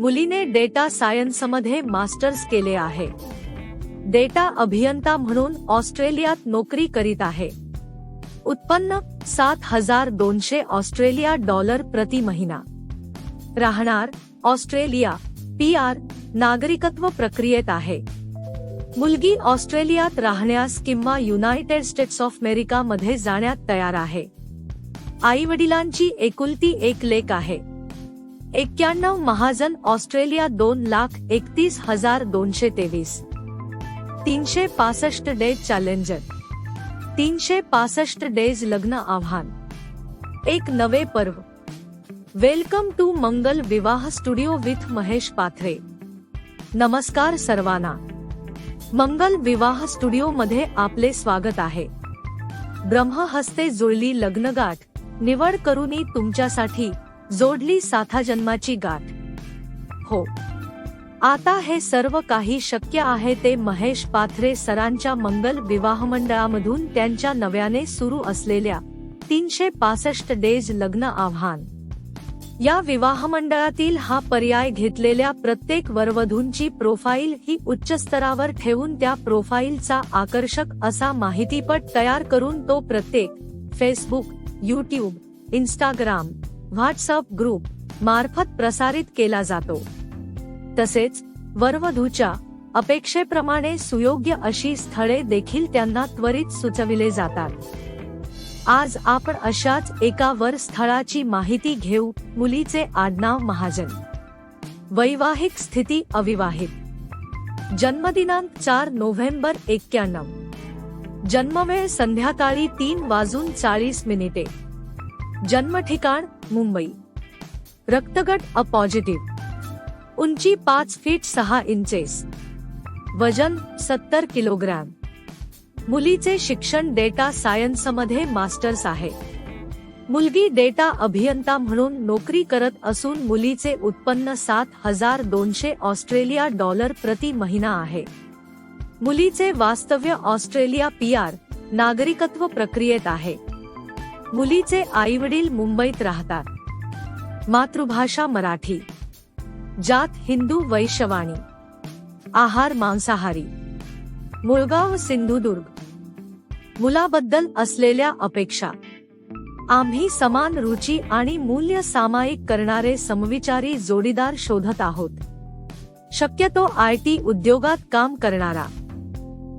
मुलीने डेटा सायन्समध्ये मास्टर्स केले आहे. डेटा अभियंता म्हणून ऑस्ट्रेलियात नोकरी करीत आहे. उत्पन्न सात हज़ार दोनशे ऑस्ट्रेलिया डॉलर प्रति महिना. राहणार ऑस्ट्रेलिया, पी आर, नागरिकत्व प्रक्रियेत आहे. मुलगी ऑस्ट्रेलियात राहण्यास किंवा युनायटेड स्टेट्स ऑफ़ अमेरिका मध्ये जाण्यात तयार आहे. आई वडिलांची एकुलती एक लेक आहे. एक्क्याण्णव महाजन ऑस्ट्रेलिया दोन लाख एकतीस हजार दोनशे तेवीस. तीनशे पासष्ट डेज चॅलेंजर. तीनशे पासष्ट डेज लग्न आव्हान. एक नवे पर्व. वेलकम टू मंगल विवाह स्टुडिओ विथ महेश पाथरे. नमस्कार सर्वांना. मंगल विवाह स्टुडिओ मध्ये आपले स्वागत आहे. ब्रह्महस्ते जुळली लग्नगाठ. निवड करूनी तुमच्यासाठी जोडली साथा जन्माची गाठ. हो. आता हे सर्व काही शक्य आहे ते महेश पाथरे सरांच्या मंगल विवाह मंडळामधून त्यांच्या नव्याने सुरू असलेल्या तीनशे पासष्ट डेज लग्न आव्हान. या विवाह मंडळातील हा पर्याय घेतलेल्या प्रत्येक वरवधूंची प्रोफाईल ही उच्च स्तरावर ठेवून त्या प्रोफाईलचा आकर्षक असा माहितीपट तयार करून तो प्रत्येक Facebook YouTube Instagram WhatsApp group मार्फत प्रसारित केला जातो. तसेच वरवधूच्या अपेक्षेप्रमाणे सुयोग्य अशी स्थळे देखील त्यांना त्वरित सुचविले जातात. आज आपण अशाच एका वर स्थळाची माहिती घेऊ मुलीचे आडनाव महाजन. वैवाहिक स्थिती अविवाहित. जन्मदिनांक चार नोव्हेंबर एक्क्याण्णव. जन्मवेळ संध्याकाळी तीन वाजून चाळीस मिनिटे. जन्म ठिकाण मुंबई. रक्तगट अ पॉझिटिव्ह. उंची पाच फीट सहा इंचेस. वजन सत्तर किलोग्रॅम. मुलीचे शिक्षण डेटा सायन्समध्ये मास्टर्स आहे. मुलगी डेटा अभियंता म्हणून नोकरी करत असून मुलीचे उत्पन्न सात हजार दोनशे ऑस्ट्रेलिया डॉलर प्रति महिना आहे. मुलीचे वास्तव्य ऑस्ट्रेलिया पी आर नागरिकत्व प्रक्रियेत आहे. मुलीचे आईवडील मुंबईत राहतात. मातृभाषा मराठी. जात हिंदू वैश्यवाणी. आहार मांसाहारी. मुळगाव सिंधुदुर्ग. मुलाबद्दल असलेल्या अपेक्षा. आम्ही समान रुची आणि मूल्य सामायिक करणारे समविचारी जोडीदार शोधत आहोत. शक्यतो आय टी उद्योगात काम करणारा.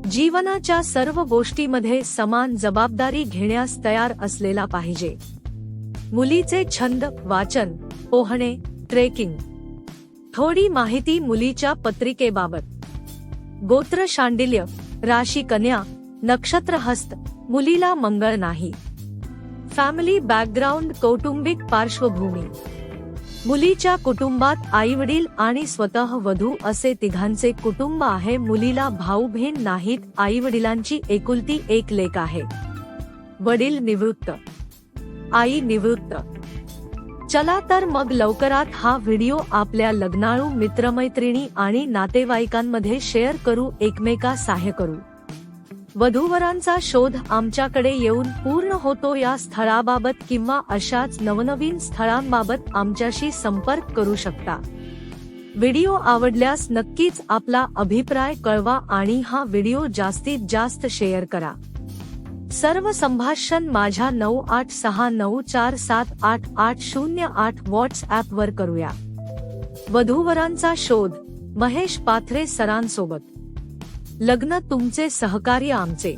जीवनाच्या सर्व गोष्टीमध्ये समान जबाबदारी घेण्यास तयार असलेला पाहिजे. मुलीचे छंद वाचन पोहणे ट्रेकिंग थोडी माहिती मुलीच्या पत्रिकेबाबत. गोत्र शांडिल्य राशी कन्या नक्षत्र हस्त मुलीला मंगळ नाही. फॅमिली बॅकग्राऊंड कौटुंबिक पार्श्वभूमी. मुलीच्या कुटुंबात आई वडील आणि स्वतः वधू असे तिघांचे कुटुंब आहे. मुलीला भाऊ बहीण नाहीत आई वडिलांची एकुलती एक लेख आहे. वडील निवृत्त. आई निवृत्त. चला तर मग लवकरात हा व्हिडिओ आपल्या लग्नाळू मित्रमैत्रिणी आणि नातेवाईकांमध्ये शेअर करू एकमेका सहाय्य करू. वधूवरांचा शोध आमच्याकडे येऊन पूर्ण होतो या स्थळाबाबत किंवा अशाच नवनवीन स्थळांबाबत आमच्याशी संपर्क करू शकता. व्हिडिओ आवडल्यास नक्कीच आपला अभिप्राय कळवा आणि हा व्हिडिओ जास्तीत जास्त शेअर करा. सर्व संभाषण माझ्या नऊ आठ सहा नऊ चार सात आठ आठ शून्य आठ व्हॉट्सॲप वर करूया. वधूवरांचा शोध महेश पाथरे सरांसोबत. लग्न तुमचे सहकार्य आमचे.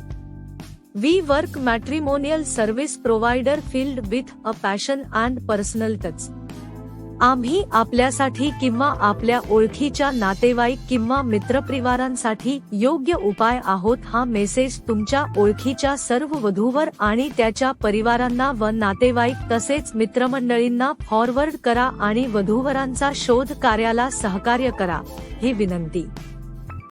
We work matrimonial service provider field with a passion and personal touch आम्ही आपल्यासाठी किंवा आपल्या ओळखीच्या नातेवाईक किंवा मित्रपरिवारांसाठी योग्य उपाय आहोत हा मेसेज तुमच्या ओळखीच्या सर्व वधूवर आणि त्याच्या परिवारांना व नातेवाईक तसेच मित्रमंडळींना फॉरवर्ड करा आणि वधूवरांचा शोध कार्याला सहकार्य करा ही विनंती.